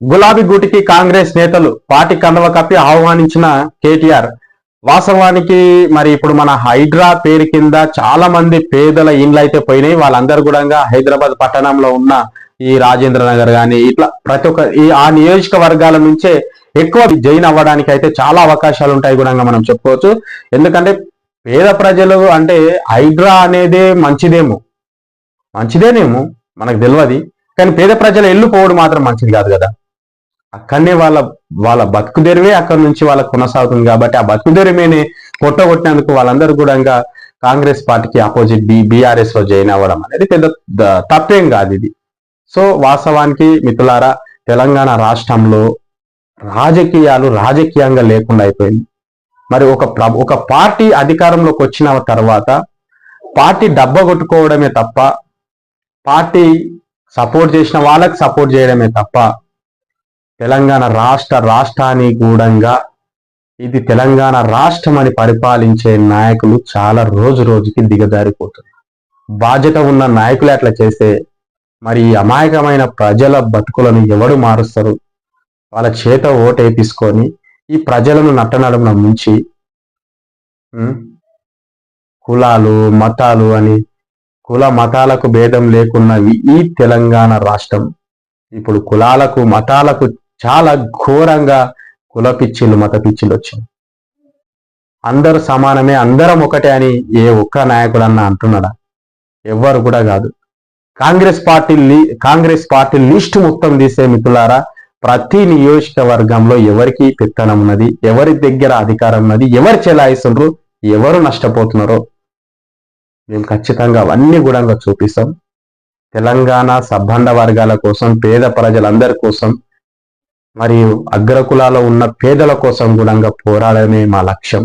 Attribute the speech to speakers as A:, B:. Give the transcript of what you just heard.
A: గులాబీ గుటికి కాంగ్రెస్ నేతలు పార్టీ కండవ కప్పి ఆహ్వానించిన కేటీఆర్. వాస్తవానికి మరి ఇప్పుడు మన హైడ్రా పేరు కింద చాలా మంది పేదల ఇండ్లు అయితే పోయినాయి. వాళ్ళందరూ కూడా హైదరాబాద్ పట్టణంలో ఉన్న ఈ రాజేంద్ర నగర్ గాని ఇట్లా ప్రతి ఒక్క ఈ ఆ నియోజకవర్గాల నుంచే ఎక్కువ జైన్ అవ్వడానికి అయితే చాలా అవకాశాలు ఉంటాయి కూడా మనం చెప్పుకోవచ్చు. ఎందుకంటే పేద ప్రజలు అంటే హైడ్రా అనేదే మంచిదేమో. మంచిదేనేమో? మనకు తెలియదు కానీ పేద ప్రజలు ఎల్లు పోవడం మాత్రం మంచిది కాదు కదా. అక్కడనే వాళ్ళ వాళ్ళ బతుకుదెరివే అక్కడ నుంచి వాళ్ళకి కొనసాగుతుంది కాబట్టి ఆ బతుకుదెరివేనే కొట్టగొట్టినందుకు వాళ్ళందరూ కూడా ఇంకా కాంగ్రెస్ పార్టీకి అపోజిట్ బి బీఆర్ఎస్లో జాయిన్ అవ్వడం అనేది పెద్ద తప్పేం కాదు ఇది. సో వాస్తవానికి మిత్రులారా తెలంగాణ రాష్ట్రంలో రాజకీయాలు రాజకీయంగా లేకుండా అయిపోయింది. మరి ఒక ఒక పార్టీ అధికారంలోకి వచ్చిన తర్వాత పార్టీ డబ్బ కొట్టుకోవడమే తప్ప పార్టీ సపోర్ట్ చేసిన వాళ్ళకి సపోర్ట్ చేయడమే తప్ప తెలంగాణ రాష్ట్ర రాష్ట్రాన్ని గూఢంగా ఇది తెలంగాణ రాష్ట్రం అని పరిపాలించే నాయకులు చాలా రోజు రోజుకి దిగజారిపోతున్నారు. బాధ్యత ఉన్న నాయకులు అట్లా చేస్తే మరి అమాయకమైన ప్రజల బతుకులను ఎవడు మారుస్తారు? వాళ్ళ చేత ఓటేపించుకొని ఈ ప్రజలను నట్టనడుమున ముంచి కులాలు మతాలు అని కుల మతాలకు భేదం లేకున్న ఈ తెలంగాణ రాష్ట్రం. ఇప్పుడు కులాలకు మతాలకు చాలా ఘోరంగా కుల పిచ్చిలు మత పిచ్చిలు వచ్చింది. అందరూ సమానమే అందరం ఒకటే అని ఏ ఒక్క నాయకుడన్నా అంటున్నాడా? ఎవ్వరు కూడా కాదు. కాంగ్రెస్ పార్టీ లీ- కాంగ్రెస్ పార్టీ లిస్ట్ మొత్తం తీసే మిత్రులారా ప్రతి నియోజకవర్గంలో ఎవరికి పెత్తనం ఉన్నది ఎవరి దగ్గర అధికారం ఉన్నది ఎవరు చెలాయిస్తుండ్రు ఎవరు నష్టపోతున్నారో మేము ఖచ్చితంగా అవన్నీ కూడా చూపిస్తాం. తెలంగాణ సబ్బండ వర్గాల కోసం పేద ప్రజలందరి కోసం మరియు అగ్రకులాలో ఉన్న పేదల కోసం గుణంగా పోరాడమే మా లక్ష్యం.